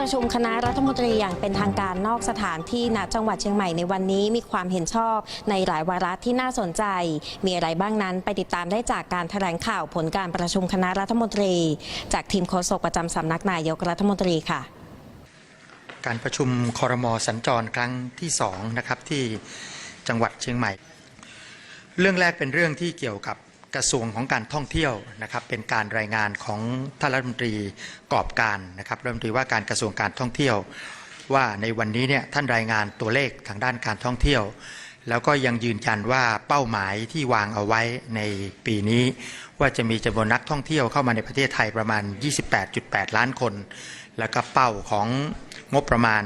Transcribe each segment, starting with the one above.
ประชุมคณะรัฐมนตรีอย่างเป็นทางการนอกสถานที่ณจังหวัดเชียงใหม่ในวันนี้มีความเห็นชอบในหลายวาระที่น่าสนใจ มีอะไรบ้างนั้นไปติดตามได้จากการแถลงข่าวผลการประชุมคณะรัฐมนตรี จากทีมโฆษกประจำสำนักนายกรัฐมนตรีค่ะ การประชุมคอรมอสัญจรครั้งที่สองนะครับที่จังหวัดเชียงใหม่ เรื่องแรกเป็นเรื่องที่เกี่ยวกับ กระทรวงของการท่องเที่ยวนะครับเป็นการรายงานของท่านรัฐมนตรีกอบการนะครับรัฐมนตรีว่าการกระทรวงการท่องเที่ยว ว่าในวันนี้เนี่ยท่านรายงานตัวเลขทางด้านการท่องเที่ยว แล้วก็ยังยืนยันว่าเป้าหมายที่วางเอาไว้ในปีนี้ ว่าจะมีจำนวนนักท่องเที่ยวเข้ามาในประเทศไทยประมาณ 28.8 ล้านคน แล้วก็เป้าของงบประมาณ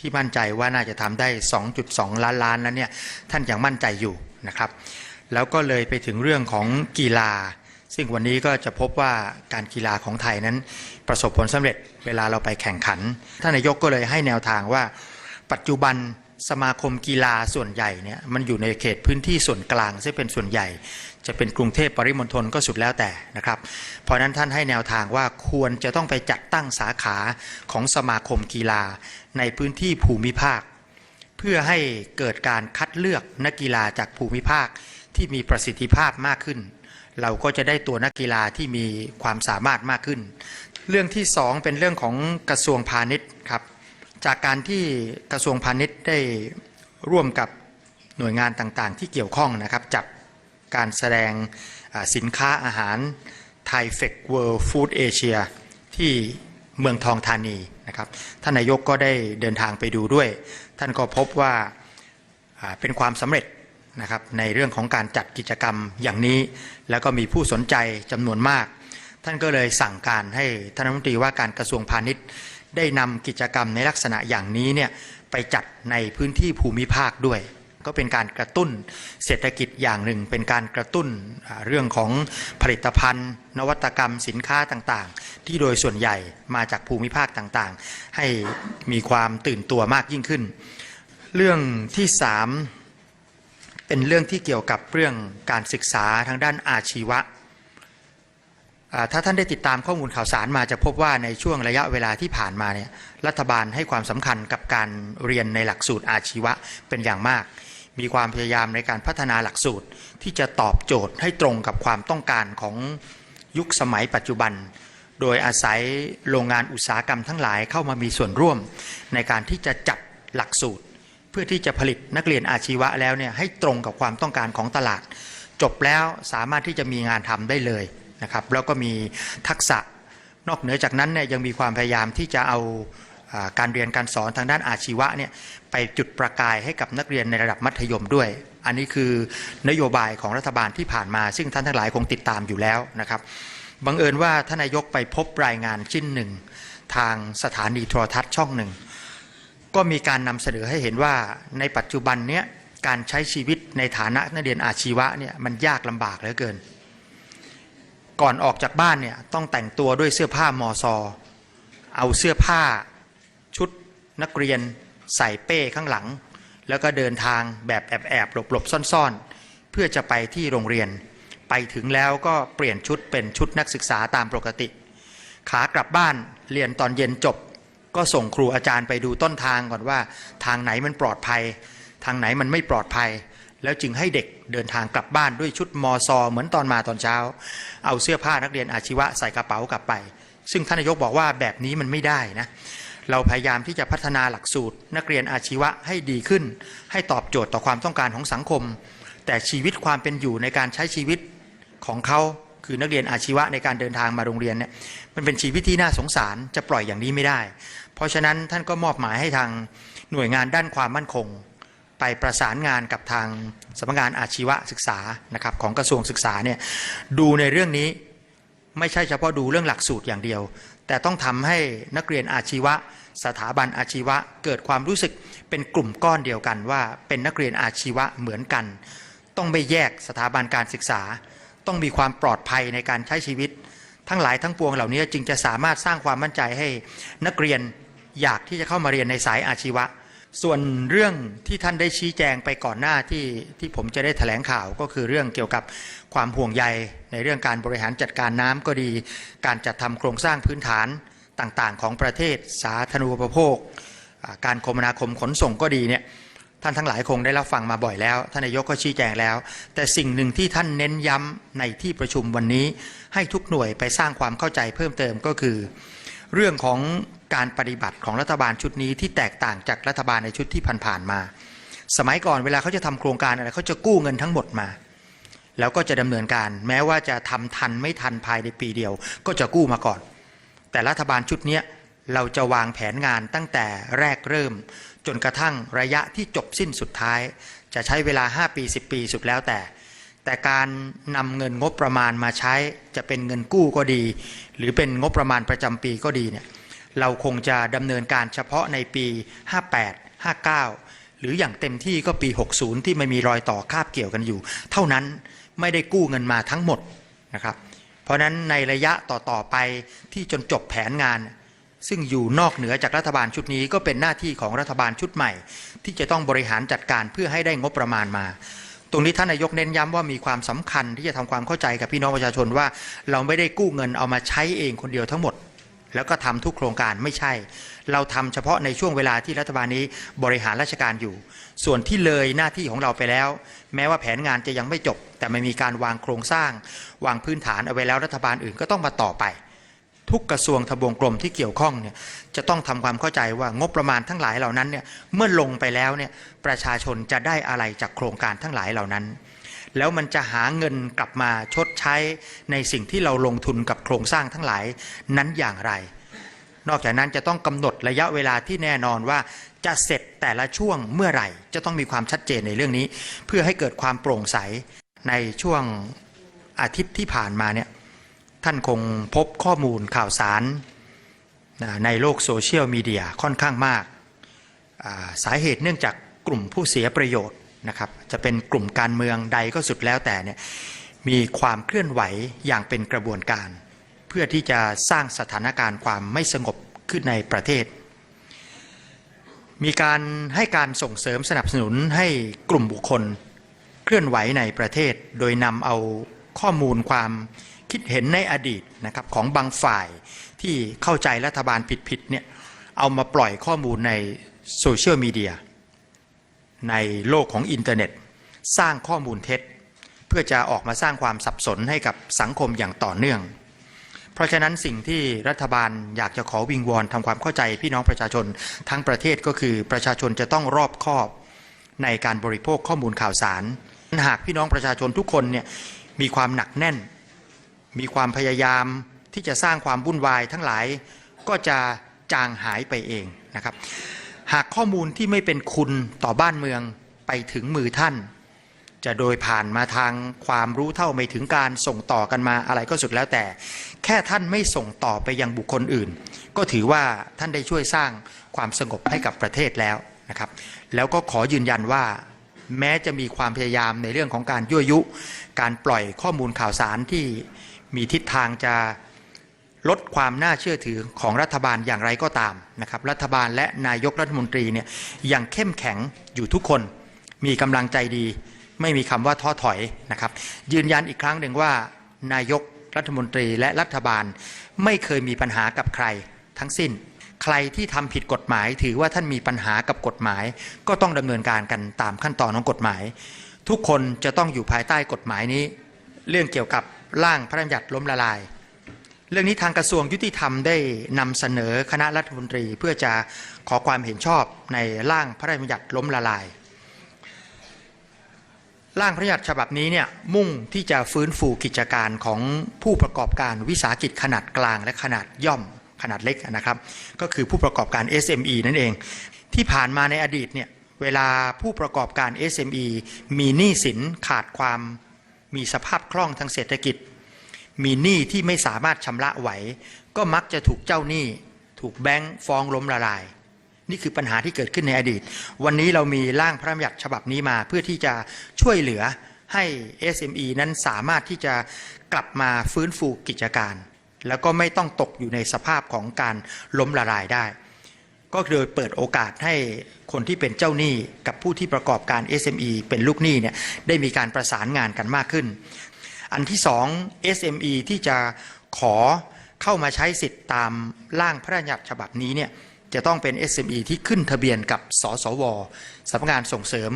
ที่มั่นใจว่าน่าจะทำได้ 2.2 ล้านล้านนั้นเนี่ยท่านยังมั่นใจอยู่นะครับ แล้วก็เลยไปถึงเรื่องของกีฬา ซึ่งวันนี้ก็จะพบว่าการกีฬาของไทยนั้น ประสบผลสำเร็จเวลาเราไปแข่งขัน ท่านนายกก็เลยให้แนวทางว่า ปัจจุบันสมาคมกีฬาส่วนใหญ่เนี่ยมันอยู่ในเขตพื้นที่ส่วนกลางซึ่งเป็นส่วนใหญ่ จะเป็นกรุงเทพปริมณฑลก็สุดแล้วแต่นะครับ เพราะฉะนั้นท่านให้แนวทางว่าควรจะต้องไปจัดตั้งสาขาของสมาคมกีฬา ในพื้นที่ภูมิภาค เพื่อให้เกิดการคัดเลือกนักกีฬาจากภูมิภาค ที่มีประสิทธิภาพมากขึ้น เราก็จะได้ตัวนักกีฬาที่มีความสามารถมากขึ้น เรื่องที่สองเป็นเรื่องของกระทรวงพาณิชย์ครับ จากการที่กระทรวงพาณิชย์ได้ร่วมกับหน่วยงานต่างๆ ที่เกี่ยวข้องนะครับจับการแสดงสินค้าอาหารไทยเฟกเวิร์ฟู้ดเอเชียที่เมืองทองธานีนะครับท่านนายกก็ได้เดินทางไปดูด้วย ท่านก็พบว่าเป็นความสำเร็จ นะครับในเรื่องของการจัดกิจกรรมอย่างนี้ แล้วก็มีผู้สนใจจำนวนมาก ท่านก็เลยสั่งการให้ท่านรัฐมนตรีว่าการกระทรวงพาณิชย์ ได้นำกิจกรรมในลักษณะอย่างนี้เนี่ยไปจัดในพื้นที่ภูมิภาคด้วย ก็เป็นการกระตุ้นเศรษฐกิจอย่างหนึ่ง เป็นการกระตุ้นเรื่องของผลิตภัณฑ์ นวัตกรรมสินค้าต่างๆ ที่โดยส่วนใหญ่มาจากภูมิภาคต่างๆ ให้มีความตื่นตัวมากยิ่งขึ้น เรื่องที่สาม เป็นเรื่องที่เกี่ยวกับเรื่องการศึกษาทางด้านอาชีวะ ถ้าท่านได้ติดตามข้อมูลข่าวสารมาจะพบว่าในช่วงระยะเวลาที่ผ่านมาเนี่ยรัฐบาลให้ความสำคัญกับการเรียนในหลักสูตรอาชีวะเป็นอย่างมาก มีความพยายามในการพัฒนาหลักสูตรที่จะตอบโจทย์ให้ตรงกับความต้องการของยุคสมัยปัจจุบัน โดยอาศัยโรงงานอุตสาหกรรมทั้งหลายเข้ามามีส่วนร่วม ในการที่จะจัดหลักสูตร พื่อที่จะผลิตนักเรียนอาชีวะแล้วเนี่ยให้ตรงกับความต้องการของตลาด จบแล้วสามารถที่จะมีงานทำได้เลยนะครับแล้วก็มีทักษะนอกเหนือจากนั้นเนี่ยยังมีความพยายามที่จะเอาการเรียนการสอนทางด้านอาชีวะเนี่ยไปจุดประกายให้กับนักเรียนในระดับมัธยมด้วย อันนี้คือนโยบายของรัฐบาลที่ผ่านมา ซึ่งท่านทั้งหลายคงติดตามอยู่แล้วนะครับบังเอิญว่าท่านนายกไปพบรายงานชิ้นหนึ่ง ทางสถานีโทรทัศน์ช่องหนึ่ง ก็มีการนำเสนอให้เห็นว่าในปัจจุบันเนี้ยการใช้ชีวิตในฐานะนักเรียนอาชีวะเนี่ยมันยากลำบากเหลือเกิน ก่อนออกจากบ้านเนี่ยต้องแต่งตัวด้วยเสื้อผ้ามอซอเอาเสื้อผ้าชุดนักเรียนใส่เป้ข้างหลัง แล้วก็เดินทางแบบแอบแอบหลบหลบซ่อนๆ เพื่อจะไปที่โรงเรียน ไปถึงแล้วก็เปลี่ยนชุดเป็นชุดนักศึกษาตามปกติ ขากลับบ้านเรียนตอนเย็นจบ ก็ส่งครูอาจารย์ไปดูต้นทางก่อนว่า ทางไหนมันปลอดภัย ทางไหนมันไม่ปลอดภัย แล้วจึงให้เด็กเดินทางกลับบ้านด้วยชุดมอซอเหมือนตอนมาตอนเช้า เอาเสื้อผ้านักเรียนอาชีวะใส่กระเป๋ากลับไป ซึ่งท่านนายกบอกว่าแบบนี้มันไม่ได้นะเราพยายามที่จะพัฒนาหลักสูตร นักเรียนอาชีวะให้ดีขึ้น ให้ตอบโจทย์ต่อความต้องการของสังคม แต่ชีวิตความเป็นอยู่ในการใช้ชีวิตของเขาคือนักเรียนอาชีวะในการเดินทางมาโรงเรียนเนี่ยมันเป็นชีวิตที่น่าสงสารจะปล่อยอย่างนี้ไม่ได้ เพราะฉะนั้นท่านก็มอบหมายให้ทางหน่วยงานด้านความมั่นคง ไปประสานงานกับทางสำนักงานอาชีวศึกษานะครับของกระทรวงศึกษาเนี่ยดูในเรื่องนี้ไม่ใช่เฉพาะดูเรื่องหลักสูตรอย่างเดียว แต่ต้องทำให้นักเรียนอาชีวะ สถาบันอาชีวะ เกิดความรู้สึกเป็นกลุ่มก้อนเดียวกันว่าเป็นนักเรียนอาชีวะเหมือนกัน ต้องไม่แยกสถาบันการศึกษา ต้องมีความปลอดภัยในการใช้ชีวิต ทั้งหลายทั้งปวงเหล่านี้จึงจะสามารถสร้างความมั่นใจให้นักเรียน อยากที่จะเข้ามาเรียนในสายอาชีวะ ส่วนเรื่องที่ท่านได้ชี้แจงไปก่อนหน้าที่ที่ผมจะได้แถลงข่าวก็คือเรื่องเกี่ยวกับความห่วงใย ในเรื่องการบริหารจัดการน้ำก็ดี การจัดทำโครงสร้างพื้นฐานต่างๆ ของประเทศสาธารณูปโภค การคมนาคมขนส่งก็ดีเนี่ยท่านทั้งหลายคงได้รับฟังมาบ่อยแล้ว ท่านนายกก็ชี้แจงแล้ว แต่สิ่งหนึ่งที่ท่านเน้นย้ำในที่ประชุมวันนี้ ให้ทุกหน่วยไปสร้างความเข้าใจเพิ่มเติมก็คือ เรื่องของการปฏิบัติของรัฐบาลชุดนี้ที่แตกต่างจากรัฐบาลในชุดที่ผ่านๆมา สมัยก่อนเวลาเขาจะทำโครงการอะไรเขาจะกู้เงินทั้งหมดมา แล้วก็จะดำเนินการ แม้ว่าจะทำทันไม่ทันภายในปีเดียว ก็จะกู้มาก่อน แต่รัฐบาลชุดนี้เราจะวางแผนงานตั้งแต่แรกเริ่ม จนกระทั่งระยะที่จบสิ้นสุดท้าย จะใช้เวลา 5 ปี 10 ปีสุดแล้วแต่ แต่การนำเงินงบประมาณมาใช้จะเป็นเงินกู้ก็ดี หรือเป็นงบประมาณประจำปีก็ดีเนี่ยเราคงจะดำเนินการเฉพาะในปี 58 59 หรืออย่างเต็มที่ก็ปี 60 ที่ไม่มีรอยต่อคาบเกี่ยวกันอยู่ เท่านั้นไม่ได้กู้เงินมาทั้งหมดนะครับ เพราะฉะนั้นในระยะต่อๆไปที่จนจบแผนงาน ซึ่งอยู่นอกเหนือจากรัฐบาลชุดนี้ก็เป็นหน้าที่ของรัฐบาลชุดใหม่ ที่จะต้องบริหารจัดการเพื่อให้ได้งบประมาณมา ตรงนี้ท่านนายกเน้นย้ำว่ามีความสำคัญที่จะทำความเข้าใจกับพี่น้องประชาชนว่า เราไม่ได้กู้เงินเอามาใช้เองคนเดียวทั้งหมด แล้วก็ทำทุกโครงการไม่ใช่ เราทำเฉพาะในช่วงเวลาที่รัฐบาลนี้บริหารราชการอยู่ ส่วนที่เลยหน้าที่ของเราไปแล้ว แม้ว่าแผนงานจะยังไม่จบ แต่ไม่มีการวางโครงสร้าง วางพื้นฐานเอาไว้แล้วรัฐบาลอื่นก็ต้องมาต่อไป ทุกกระทรวงทบวงกรมที่เกี่ยวข้องเนี่ยจะต้องทำความเข้าใจว่างบประมาณทั้งหลายเหล่านั้นเนี่ยเมื่อลงไปแล้วเนี่ยประชาชนจะได้อะไรจากโครงการทั้งหลายเหล่านั้น แล้วมันจะหาเงินกลับมาชดใช้ในสิ่งที่เราลงทุนกับโครงสร้างทั้งหลายนั้นอย่างไร นอกจากนั้นจะต้องกำหนดระยะเวลาที่แน่นอนว่าจะเสร็จแต่ละช่วงเมื่อไหร่ จะต้องมีความชัดเจนในเรื่องนี้ เพื่อให้เกิดความโปร่งใสในช่วงอาทิตย์ที่ผ่านมาเนี่ย ท่านคงพบข้อมูลข่าวสารในโลกโซเชียลมีเดียค่อนข้างมากาสาเหตุเนื่องจากกลุ่มผู้เสียประโยชน์นะครับจะเป็นกลุ่มการเมืองใดก็สุดแล้วแต่เนี่ยมีความเคลื่อนไหวอย่างเป็นกระบวนการ เพื่อที่จะสร้างสถานการณ์ความไม่สงบขึ้นในประเทศ มีการให้การส่งเสริมสนับสนุนให้กลุ่มบุคคลเคลื่อนไหวในประเทศ โดยนำเอาข้อมูลความ คิดเห็นในอดีตนะครับของบางฝ่ายที่เข้าใจรัฐบาลผิดๆเนี่ยเอามาปล่อยข้อมูลในโซเชียลมีเดียในโลกของอินเทอร์เน็ต สร้างข้อมูลเท็จ เพื่อจะออกมาสร้างความสับสนให้กับสังคมอย่างต่อเนื่อง เพราะฉะนั้นสิ่งที่รัฐบาลอยากจะขอวิงวอนทำความเข้าใจพี่น้องประชาชนทั้งประเทศก็คือประชาชนจะต้องรอบคอบในการบริโภคข้อมูลข่าวสาร หากพี่น้องประชาชนทุกคนเนี่ยมีความหนักแน่น มีความพยายามที่จะสร้างความวุ่นวายทั้งหลายก็จะจางหายไปเองนะครับ หากข้อมูลที่ไม่เป็นคุณต่อบ้านเมืองไปถึงมือท่าน จะโดยผ่านมาทางความรู้เท่าไม่ถึงการส่งต่อกันมาอะไรก็สุดแล้วแต่ แค่ท่านไม่ส่งต่อไปยังบุคคลอื่น ก็ถือว่าท่านได้ช่วยสร้างความสงบให้กับประเทศแล้วนะครับ แล้วก็ขอยืนยันว่าแม้จะมีความพยายามในเรื่องของการยั่วยุ การปล่อยข้อมูลข่าวสารที่ มีทิศทางจะลดความน่าเชื่อถือของรัฐบาลอย่างไรก็ตามนะครับรัฐบาลและนายกรัฐมนตรีเนี่ยยังเข้มแข็งอยู่ทุกคน มีกำลังใจดี ไม่มีคำว่าท้อถอยนะครับ ยืนยันอีกครั้งหนึ่งว่านายกรัฐมนตรีและรัฐบาลไม่เคยมีปัญหากับใครทั้งสิ้น ใครที่ทำผิดกฎหมาย ถือว่าท่านมีปัญหากับกฎหมาย ก็ต้องดำเนินการกันตามขั้นตอนของกฎหมาย ทุกคนจะต้องอยู่ภายใต้กฎหมายนี้ เรื่องเกี่ยวกับ ร่างพระราชบัญญัติล้มละลาย เรื่องนี้ทางกระทรวงยุติธรรมได้นำเสนอคณะรัฐมนตรีเพื่อจะขอความเห็นชอบในร่างพระราชบัญญัติล้มละลาย ร่างพระราชบัญญัติฉบับนี้เนี่ยมุ่งที่จะฟื้นฟูกิจการของผู้ประกอบการวิสาหกิจขนาดกลางและขนาดย่อมขนาดเล็กนะครับ ก็คือผู้ประกอบการ SME นั่นเอง ที่ผ่านมาในอดีตเนี่ยเวลาผู้ประกอบการ SME มีหนี้สินขาดความ มีสภาพคล่องทางเศรษฐกิจ มีหนี้ที่ไม่สามารถชำระไหว ก็มักจะถูกเจ้าหนี้ ถูกแบงค์ฟ้องล้มละลาย นี่คือปัญหาที่เกิดขึ้นในอดีต วันนี้เรามีร่างพระราชบัญญัติฉบับนี้มาเพื่อที่จะช่วยเหลือให้ SME นั้นสามารถที่จะกลับมาฟื้นฟูกิจการ แล้วก็ไม่ต้องตกอยู่ในสภาพของการล้มละลายได้ ก็โดยเปิดโอกาสให้คนที่เป็นเจ้าหนี้กับผู้ที่ประกอบการ SME เป็นลูกหนี้เนี่ยได้มีการประสานงานกันมากขึ้น อันที่สอง SME ที่จะขอเข้ามาใช้สิทธิ์ตามร่างพระราชบัญญัติฉบับนี้เนี่ยจะต้องเป็น SME ที่ขึ้นทะเบียนกับสสวสำนักงานส่งเสริม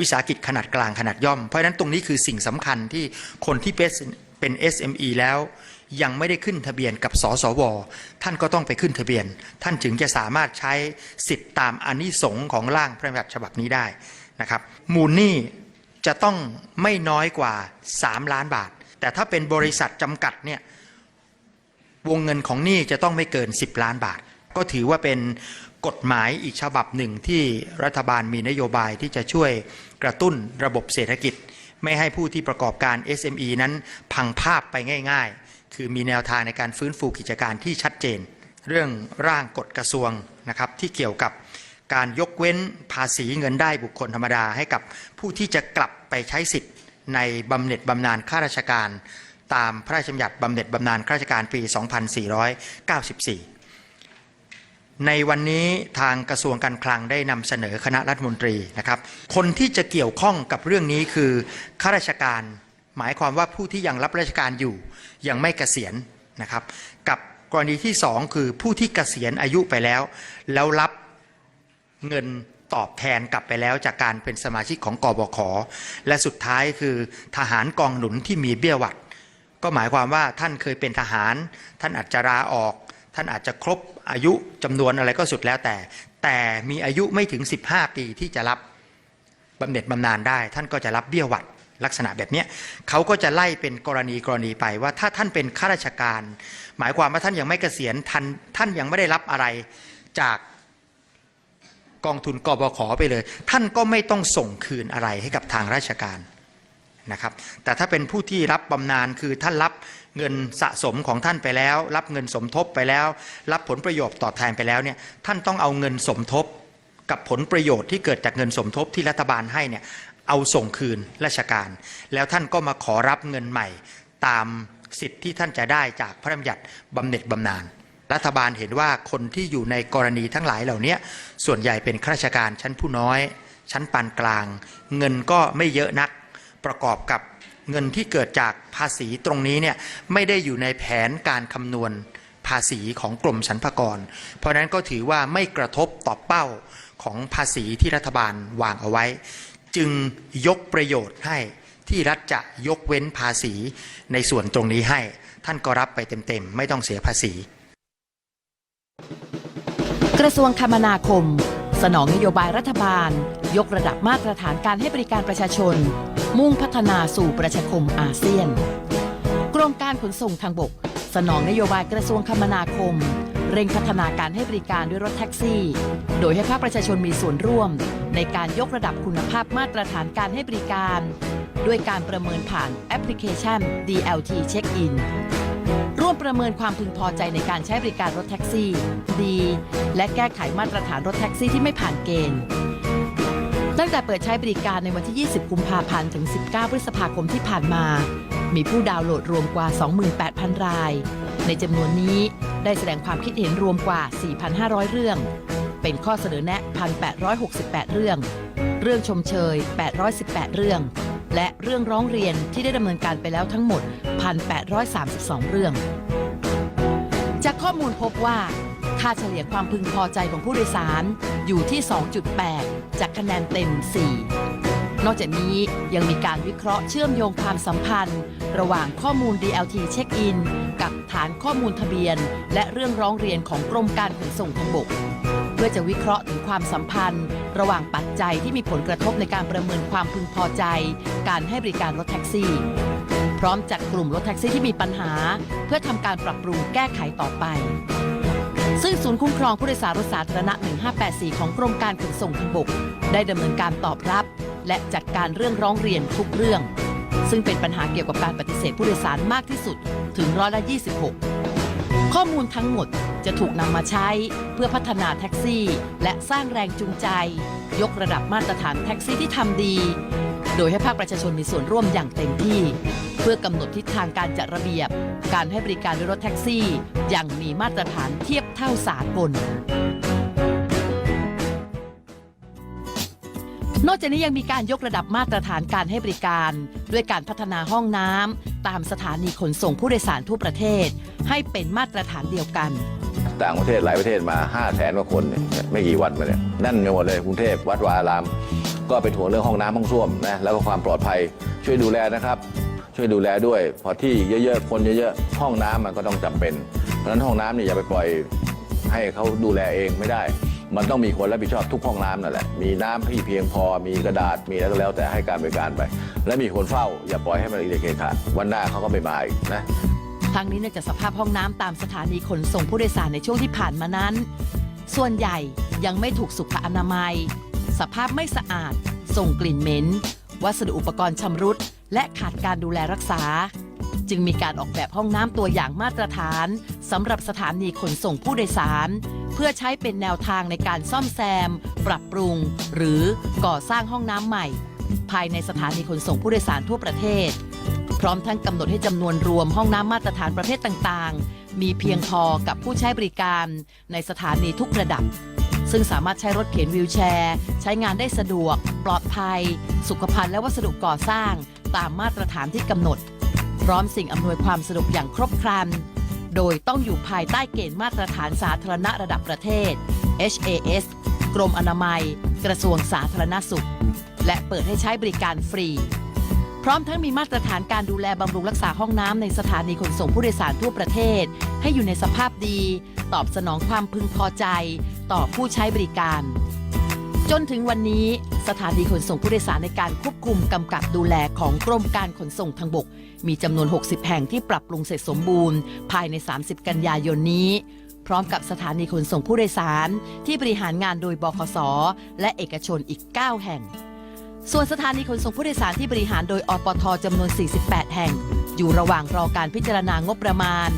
วิสาหกิจขนาดกลางขนาดย่อม เพราะฉะนั้นตรงนี้คือสิ่งสำคัญที่คนที่เป็นเป็น SME แล้ว ยังไม่ได้ขึ้นทะเบียนกับสสว ท่านก็ต้องไปขึ้นทะเบียน ท่านถึงจะสามารถใช้สิทธิ์ตามอนิสงส์ของร่างพระราชบัญญัติฉบับนี้ได้นะครับ มูลหนี้จะต้องไม่น้อยกว่า 3 ล้านบาท แต่ถ้าเป็นบริษัทจำกัดเนี่ยวงเงินของหนี้จะต้องไม่เกิน 10 ล้านบาท ก็ถือว่าเป็นกฎหมายอีกฉบับหนึ่งที่รัฐบาลมีนโยบายที่จะช่วยกระตุ้นระบบเศรษฐกิจ ไม่ให้ผู้ที่ประกอบการ SME นั้นพังภาพไปง่าย ๆ คือมีแนวทางในการฟื้นฟูกิจการที่ชัดเจน เรื่องร่างกฎกระทรวงนะครับที่เกี่ยวกับการยกเว้นภาษีเงินได้บุคคลธรรมดาให้กับผู้ที่จะกลับไปใช้สิทธิ์ในบำเหน็จบำนาญข้าราชการ ตามพระราชบัญญัติบำเหน็จบำนาญข้าราชการปี 2494 ในวันนี้ทางกระทรวงการคลังได้นำเสนอคณะรัฐมนตรีนะครับ คนที่จะเกี่ยวข้องกับเรื่องนี้คือข้าราชการ หมายความว่าผู้ที่ยังรับราชการอยู่ยังไม่เกษียณนะครับ กับกรณีที่สองคือผู้ที่เกษียณอายุไปแล้ว แล้วรับเงินตอบแทนกลับไปแล้วจากการเป็นสมาชิกของกบขและสุดท้ายคือทหารกองหนุนที่มีเบี้ยหวัดก็หมายความว่าท่านเคยเป็นทหาร ท่านอาจจะลาออก ท่านอาจจะครบอายุจำนวนอะไรก็สุดแล้วแต่ แต่มีอายุไม่ถึง 15 ปีที่จะรับบำเหน็จบำนาญได้ ท่านก็จะรับเบี้ยหวัด ลักษณะแบบนี้เขาก็จะไล่เป็นกรณีกรณีไปว่าถ้าท่านเป็นข้าราชการ หมายความว่าท่านยังไม่เกษียณท่านท่านยังไม่ได้รับอะไรจากกองทุนกบขไปเลย ท่านก็ไม่ต้องส่งคืนอะไรให้กับทางราชการนะครับ แต่ถ้าเป็นผู้ที่รับบำนาญคือท่านรับเงินสะสมของท่านไปแล้ว รับเงินสมทบไปแล้ว รับผลประโยชน์ตอบแทนไปแล้วเนี่ยท่านต้องเอาเงินสมทบกับผลประโยชน์ที่เกิดจากเงินสมทบที่รัฐบาลให้เนี่ย เอาส่งคืนราชการ แล้วท่านก็มาขอรับเงินใหม่ ตามสิทธิ์ที่ท่านจะได้จากพระราชบัญญัติบำเหน็จบำนาญรัฐบาลเห็นว่าคนที่อยู่ในกรณีทั้งหลายเหล่านี้ส่วนใหญ่เป็นข้าราชการชั้นผู้น้อย ชั้นปานกลาง เงินก็ไม่เยอะนัก ประกอบกับเงินที่เกิดจากภาษีตรงนี้เนี่ยไม่ได้อยู่ในแผนการคำนวณภาษีของกรมสรรพากร เพราะฉะนั้นก็ถือว่าไม่กระทบต่อเป้าของภาษีที่รัฐบาลวางเอาไว้ จึงยกประโยชน์ให้ที่รัฐจะยกเว้นภาษีในส่วนตรงนี้ให้ ท่านก็รับไปเต็มๆ ไม่ต้องเสียภาษี กระทรวงคมนาคม สนองนโยบายรัฐบาล ยกระดับมาตรฐานการให้บริการประชาชน มุ่งพัฒนาสู่ประชาคมอาเซียน กรมการขนส่งทางบก สนองนโยบายกระทรวงคมนาคม เร่งพัฒนาการให้บริการด้วยรถแท็กซี่ โดยให้ภาคประชาชนมีส่วนร่วม ในการยกระดับคุณภาพมาตรฐานการให้บริการ ด้วยการประเมินผ่านแอปพลิเคชัน DLT Check-in ร่วมประเมินความพึงพอใจในการใช้บริการรถแท็กซี่ ดี และแก้ไขมาตรฐานรถแท็กซี่ที่ไม่ผ่านเกณฑ์ ตั้งแต่เปิดใช้บริการในวันที่ 20 กุมภาพันธ์ถึง 19 พฤษภาคมที่ผ่านมา มีผู้ดาวน์โหลดรวมกว่า 28,000 ราย ในจำนวนนี้ ได้แสดงความคิดเห็นรวมกว่า 4,500 เรื่อง เป็นข้อเสนอแนะ 1,868 เรื่อง เรื่องชมเชย 818 เรื่อง และเรื่องร้องเรียนที่ได้ดำเนินการไปแล้วทั้งหมด 1,832 เรื่อง จากข้อมูลพบว่า ค่าเฉลี่ยความพึงพอใจของผู้โดยสารอยู่ที่ 2.8 จากคะแนนเต็ม 4 นอกจากนี้ยังมีการวิเคราะห์เชื่อมโยงความสัมพันธ์ ระหว่างข้อมูล DLT Check-in กับฐานข้อมูลทะเบียน และเรื่องร้องเรียนของกรมการขนส่งทางบก เพื่อจะวิเคราะห์ถึงความสัมพันธ์ ระหว่างปัจจัยที่มีผลกระทบในการประเมินความพึงพอใจ การให้บริการรถแท็กซี่ พร้อมจัดกลุ่มรถแท็กซี่ที่มีปัญหา เพื่อทำการปรับปรุงแก้ไขต่อไปซึ่งศูนย์คุ้มครองผู้โดยสารรถสาธารณะ 1584 ของกรมการขนส่งทางบก ได้ดำเนินการตอบรับ และจัดการเรื่องร้องเรียนทุกเรื่อง ซึ่งเป็นปัญหาเกี่ยวกับการปฏิเสธผู้โดยสารมากที่สุดถึงร้อยละ 26 ข้อมูลทั้งหมดจะถูกนำมาใช้เพื่อพัฒนาแท็กซี่ และสร้างแรงจูงใจ ยกระดับมาตรฐานแท็กซี่ที่ทำดี โดยให้ภาคประชาชนมีส่วนร่วมอย่างเต็มที่ เพื่อกำหนดทิศทางการจัดระเบียบ การให้บริการด้วยรถแท็กซี่ อย่างมีมาตรฐานเทียบเท่าสากล นอกจากนี้ยังมีการยกระดับมาตรฐานการให้บริการ ด้วยการพัฒนาห้องน้ำตามสถานีขนส่งผู้โดยสารทั่วประเทศ ให้เป็นมาตรฐานเดียวกัน ต่างประเทศหลายประเทศมา5 0 0แสนกว่าคนเนี่ยไม่กี่วันมาเนี่ยนั่นไปหมดเลยกรุงเทพวัดวาอาราม ก็เป็นห่วงเรื่องห้องน้ำห้องส้วมนะแล้วก็ความปลอดภัยช่วยดูแลนะครับ ช่วยดูแลด้วย พอที่เยอะๆคนเยอะๆห้องน้ำมันก็ต้องจำเป็นเพราะฉะนั้นห้องน้ำเนี่ยอย่าไปปล่อยให้เขาดูแลเองไม่ได้ มันต้องมีคนรับผิดชอบทุกห้องน้ำนั่นแหละ มีน้ำที่เพียงพอ มีกระดาษ มีอะไรก็แล้วแต่ให้การบริการไป และมีคนเฝ้า อย่าปล่อยให้มันอิเล็กเคขาดวันหน้าเขาก็ไม่มาอีกนะ ทั้งนี้เนื่องจากสภาพห้องน้ำตามสถานีขนส่งผู้โดยสารในช่วงที่ผ่านมานั้น ส่วนใหญ่ยังไม่ถูกสุขอนามัย สภาพไม่สะอาด ส่งกลิ่นเหม็น วัสดุอุปกรณ์ชำรุด และขาดการดูแลรักษา จึงมีการออกแบบห้องน้ำตัวอย่างมาตรฐานสำหรับสถานีขนส่งผู้โดยสาร เพื่อใช้เป็นแนวทางในการซ่อมแซม ปรับปรุง หรือก่อสร้างห้องน้ำใหม่ ภายในสถานีขนส่งผู้โดยสารทั่วประเทศ พร้อมทั้งกำหนดให้จำนวนรวมห้องน้ำมาตรฐานประเภทต่างๆ มีเพียงพอกับผู้ใช้บริการในสถานีทุกระดับซึ่งสามารถใช้รถเข็นวิวแชร์ ใช้งานได้สะดวก ปลอดภัย สุขภัณฑ์และวัสดุก่อสร้าง ตามมาตรฐานที่กำหนด พร้อมสิ่งอำนวยความสะดวกอย่างครบครัน โดยต้องอยู่ภายใต้เกณฑ์มาตรฐานสาธารณะระดับประเทศ HAS กรมอนามัย กระทรวงสาธารณสุข และเปิดให้ใช้บริการฟรี พร้อมทั้งมีมาตรฐานการดูแลบำรุงรักษาห้องน้ำในสถานีขนส่งผู้โดยสารทั่วประเทศ ให้อยู่ในสภาพดี ตอบสนองความพึงพอใจ ต่อผู้ใช้บริการ จนถึงวันนี้สถานีขนส่งผู้โดยสารในการควบคุมกำกับดูแลของกรมการขนส่งทางบก มีจำนวน 60 แห่งที่ปรับปรุงเสร็จสมบูรณ์ ภายใน 30 กันยายนนี้ พร้อมกับสถานีขนส่งผู้โดยสาร ที่บริหารงานโดยบคส และเอกชนอีก 9 แห่ง ส่วนสถานีขนส่งผู้โดยสารที่บริหารโดยอปทจำนวน 48 แห่ง อยู่ระหว่างรอการพิจารณางบประมาณ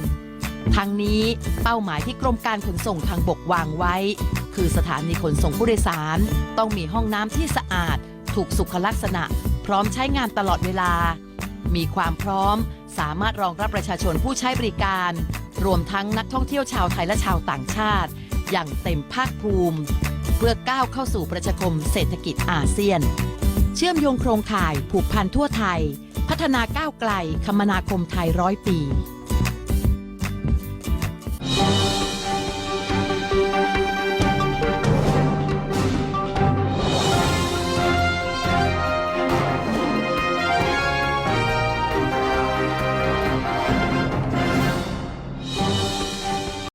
ทั้งนี้เป้าหมายที่กรมการขนส่งทางบกวางไว้ คือสถานีขนส่งผู้โดยสาร ต้องมีห้องน้ำที่สะอาด ถูกสุขลักษณะ พร้อมใช้งานตลอดเวลา มีความพร้อม สามารถรองรับประชาชนผู้ใช้บริการ รวมทั้งนักท่องเที่ยวชาวไทยและชาวต่างชาติ อย่างเต็มภาคภูมิ เพื่อก้าวเข้าสู่ประชาคมเศรษฐกิจอาเซียน เชื่อมโยงโครงข่ายผูกพันทั่วไทย พัฒนาก้าวไกลคมนาคมไทยร้อยปี